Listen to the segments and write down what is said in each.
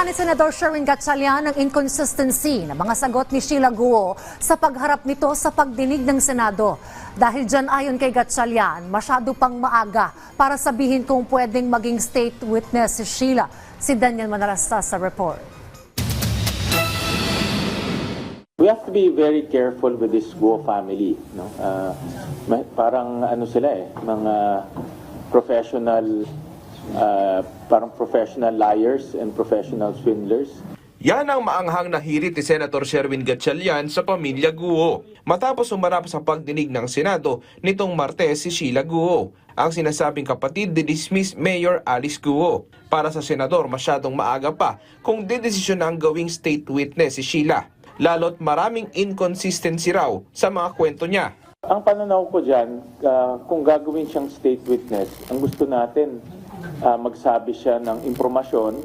Pinuna ni Senador Sherwin Gatchalian ang inconsistency ng mga sagot ni Sheila Guo sa pagharap nito sa pagdinig ng Senado. Dahil dyan ayon kay Gatchalian, masyado pang maaga para sabihin kung pwedeng maging state witness si Sheila. Si Daniel Manarasta sa report. We have to be very careful with this Guo family. No? May- parang ano sila eh, mga professional, ah, parang professional liars and professional swindlers. Yan ang maanghang na hirit ni Senator Sherwin Gatchalian sa pamilya Guo. Matapos umarap sa pagdinig ng Senado nitong Martes si Sheila Guo, ang sinasabing kapatid ni dismiss Mayor Alice Guo. Para sa senador masyadong maaga pa kung didesisyon ang gawing state witness si Sheila. Lalo't maraming inconsistency raw sa mga kwento niya. Ang pananaw ko dyan, ah, kung gagawin siyang state witness, ang gusto natin, ah, magsabi siya ng impormasyon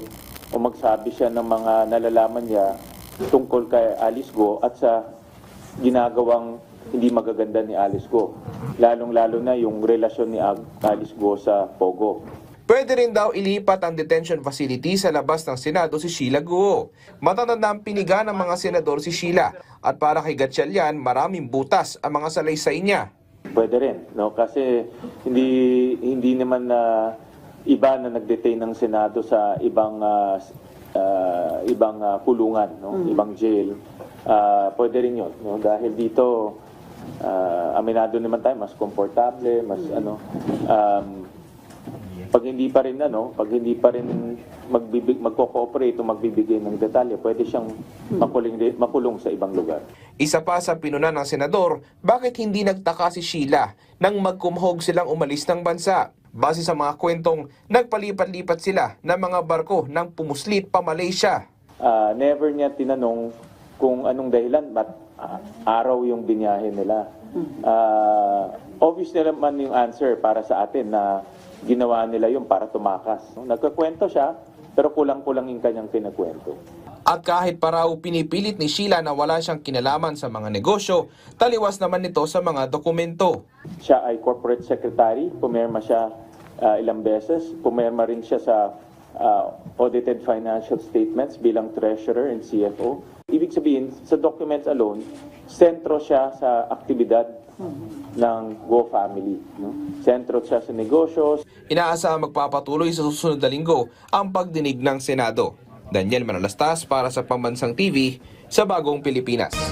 o magsabi siya ng mga nalalaman niya tungkol kay Alice Go at sa ginagawang hindi magaganda ni Alice Go. Lalong-lalo na yung relasyon ni Alice Go sa Pogo. Pwede rin daw ilipat ang detention facility sa labas ng Senado si Sheila Guo. Matatanda ang piniga ng mga senador si Sheila at para kay Gatchalian maraming butas ang mga salaysay niya. Pwede rin, no? Kasi hindi hindi naman na iba na nag-detain ng Senado sa ibang s- ah, ibang ah, kulungan, no? Ibang jail. Ah, pwede rin 'yon, no? Dahil dito ah, aminado naman tayo mas komportable, mas ano um, pag hindi pa rin ano, pag hindi pa rin magbibig magko-cooperate o magbibigay ng detalye, pwede siyang makulong makulong sa ibang lugar. Isa pa sa pinuna ng senador, bakit hindi nagtaka si Sheila nang magkumhog silang umalis ng bansa? Base sa mga kwentong nagpalipat-lipat sila ng mga barko nang pumuslit pa Malaysia. Ah, never niya tinanong kung anong dahilan ba't ah, araw yung binyahe nila. Ah, obvious na naman yung answer para sa atin na ginawa nila yung para tumakas. Nagkakwento siya, pero kulang-kulang yung kanyang kinakwento. At kahit pa raw pinipilit ni Sheila na wala siyang kinalaman sa mga negosyo, taliwas naman nito sa mga dokumento. Siya ay corporate secretary, pumirma siya ah, ilang beses, pumirma rin siya sa ah, audited financial statements bilang treasurer and CFO. Ibig sabihin, sa documents alone, sentro siya sa aktibidad ng Go family. No? Sentro siya sa negosyo, Inaasahang magpapatuloy sa susunod na linggo ang pagdinig ng Senado. Daniel Manalastas para sa Pambansang TV sa Bagong Pilipinas.